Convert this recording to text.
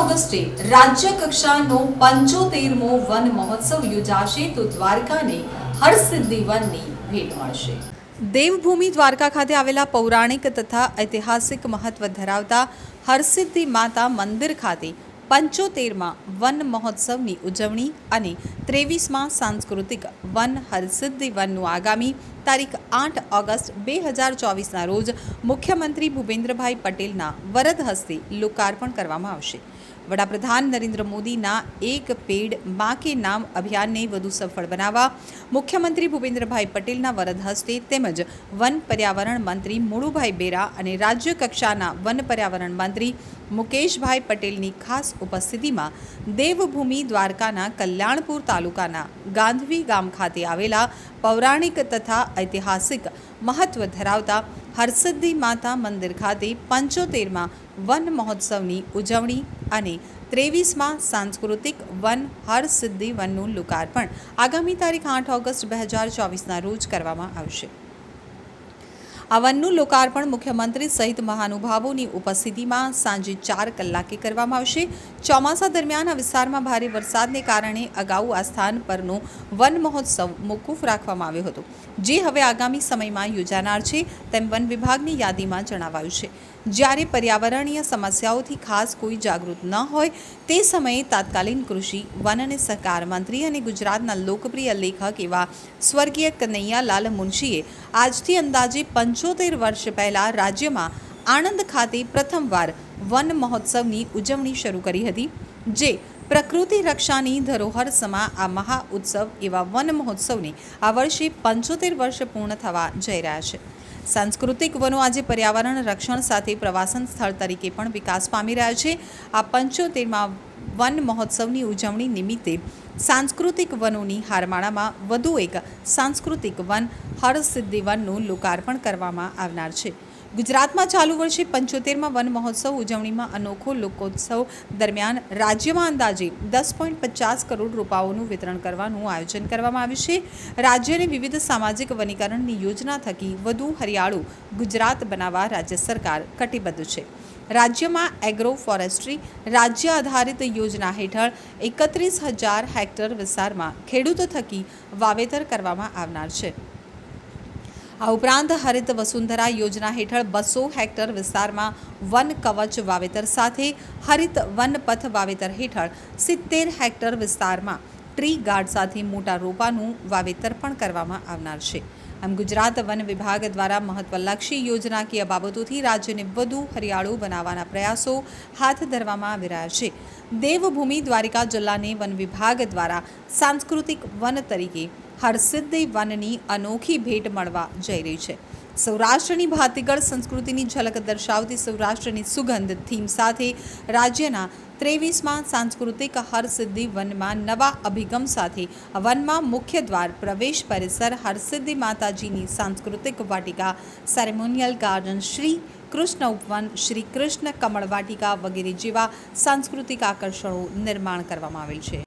ઓગસ્ટે રાજ્ય કક્ષાનો પંચોતેરમો વન મહોત્સવ યોજાશે તો દ્વારકાને હરસિદ્ધિ વનની ભેટ મળશે. દેવભૂમિ દ્વારકા ખાતે આવેલા પૌરાણિક તથા ઐતિહાસિક મહત્વ ધરાવતા હરસિદ્ધિ માતા મંદિર ખાતે પંચોતેરમાં વન મહોત્સવની ઉજવણી અને ત્રેવીસમાં સાંસ્કૃતિક વન હરસિદ્ધિ વનનું આગામી તારીખ આઠ ઓગસ્ટ બે હજાર ચોવીસના રોજ મુખ્યમંત્રી ભૂપેન્દ્રભાઈ પટેલના વરદ હસ્તે લોકાર્પણ કરવામાં આવશે. વડાપ્રધાન નરેન્દ્ર મોદીના એક પેડ મા કે નામ અભિયાનને વધુ સફળ બનાવવા મુખ્યમંત્રી ભૂપેન્દ્રભાઈ પટેલના વરદ હસ્તે તેમજ વન પર્યાવરણ મંત્રી મુળુભાઈ બેરા અને રાજ્ય કક્ષાના વન પર્યાવરણ મંત્રી મુકેશભાઈ પટેલની ખાસ ઉપસ્થિતિમાં દેવભૂમિ દ્વારકાના કલ્યાણપુર તાલુકાના ગાંધવી ગામ ખાતે આવેલા પૌરાણિક તથા ઐતિહાસિક મહત્વ ધરાવતા હરસિદ્ધિ માતા મંદિર ખાતે પંચોતેરમાં વન મહોત્સવની ઉજવણી અને ત્રેવીસમાં સાંસ્કૃતિક વન હરસિદ્ધિ વનનું લોકાર્પણ આગામી તારીખ આઠ ઓગસ્ટ બે હજાર ચોવીસના રોજ કરવામાં આવશે. આ વનનું લોકાર્પણ મુખ્યમંત્રી સહિત મહાનુભાવોની ઉપસ્થિતિમાં સાંજે ચાર કલાકે કરવામાં આવશે. ચોમાસા દરમિયાન આ વિસ્તારમાં ભારે વરસાદને કારણે અગાઉ આ સ્થાન પરનો વન મહોત્સવ મોકૂફ રાખવામાં આવ્યો હતો. જે હવે આગામી સમયમાં યોજાનાર છે તેમ વન વિભાગની યાદીમાં જણાવાયું છે. જ્યારે પર્યાવરણીય સમસ્યાઓથી ખાસ કોઈ જાગૃત ન હોય, તે સમયે તાત્કાલિન કૃષિ, વન અને સહકાર મંત્રી અને ગુજરાતના લોકપ્રિય લેખક એવા સ્વર્ગીય કનૈયાલાલ મુનશીએ આજથી અંદાજે પંચોતેર વર્ષ પહેલાં રાજ્યમાં આણંદ ખાતે પ્રથમવાર વન મહોત્સવની ઉજવણી શરૂ કરી હતી, જે પ્રકૃતિ રક્ષાની ધરોહર સમા આ મહા ઉત્સવ એવા વન મહોત્સવને આ વર્ષે પંચોતેર વર્ષ પૂર્ણ થવા જઈ રહ્યા છે. સાંસ્કૃતિક વનો આજે પર્યાવરણ, રક્ષણ સાથે પ્રવાસન સ્થળ તરીકે પણ વિકાસ પામી રહ્યા છે. આ પંચોતેરમાં વન મહોત્સવની ઉજવણી નિમિત્તે સાંસ્કૃતિક વનોની હારમાળામાં વધુ એક સાંસ્કૃતિક વન હરસિદ્ધિ વનનું લોકાર્પણ કરવામાં આવનાર છે. ગુજરાતમાં ચાલુ વર્ષે પંચોતેરમાં વન મહોત્સવ ઉજવણીમાં અનોખો લોકોત્સવ દરમિયાન રાજ્યમાં અંદાજે દસ પોઈન્ટ પચાસ કરોડ રૂપાઓનું વિતરણ કરવાનું આયોજન કરવામાં આવ્યું છે. રાજ્યને વિવિધ સામાજિક વનીકરણની યોજના થકી વધુ હરિયાળું ગુજરાત બનાવવા રાજ્ય સરકાર કટિબદ્ધ છે. રાજ્યમાં એગ્રો ફોરેસ્ટ્રી રાજ્ય આધારિત યોજના હેઠળ એકત્રીસ હજાર હેક્ટર વિસ્તારમાં ખેડૂતો થકી વાવેતર કરવામાં આવનાર છે. આ ઉપરાંત હરિત વસુંધરા યોજના હેઠળ બસો હેક્ટર વિસ્તારમાં વન કવચ વાવેતર સાથે હરિત વનપથ વાવેતર હેઠળ સિત્તેર હેક્ટર વિસ્તારમાં ટ્રી ગાર્ડ સાથે મોટા રોપાનું વાવેતર પણ કરવામાં આવનાર છે. આમ ગુજરાત વન વિભાગ દ્વારા મહત્વલક્ષી યોજનાકીય બાબતોથી રાજ્યને વધુ હરિયાળું બનાવવાના પ્રયાસો હાથ ધરવામાં આવી રહ્યા છે. દેવભૂમિ દ્વારિકા જિલ્લાને વન વિભાગ દ્વારા સાંસ્કૃતિક વન તરીકે હરસિદ્ધિ વનની અનોખી ભેટ મળવા જઈ રહી છે. સૌરાષ્ટ્રની ભાતીગળ સંસ્કૃતિની ઝલક દર્શાવતી સૌરાષ્ટ્રની સુગંધ થીમ સાથે રાજ્યના ત્રેવીસમાં સાંસ્કૃતિક હરસિદ્ધિ વનમાં નવા અભિગમ સાથે વનમાં મુખ્ય દ્વાર પ્રવેશ પરિસર હરસિદ્ધિ માતાજીની સાંસ્કૃતિક વાટિકા સેરેમોનિયલ ગાર્ડન શ્રી કૃષ્ણ ઉપવન, શ્રી કૃષ્ણ કમળ વાટિકા વગેરે જેવા સાંસ્કૃતિક આકર્ષણો નિર્માણ કરવામાં આવેલ છે.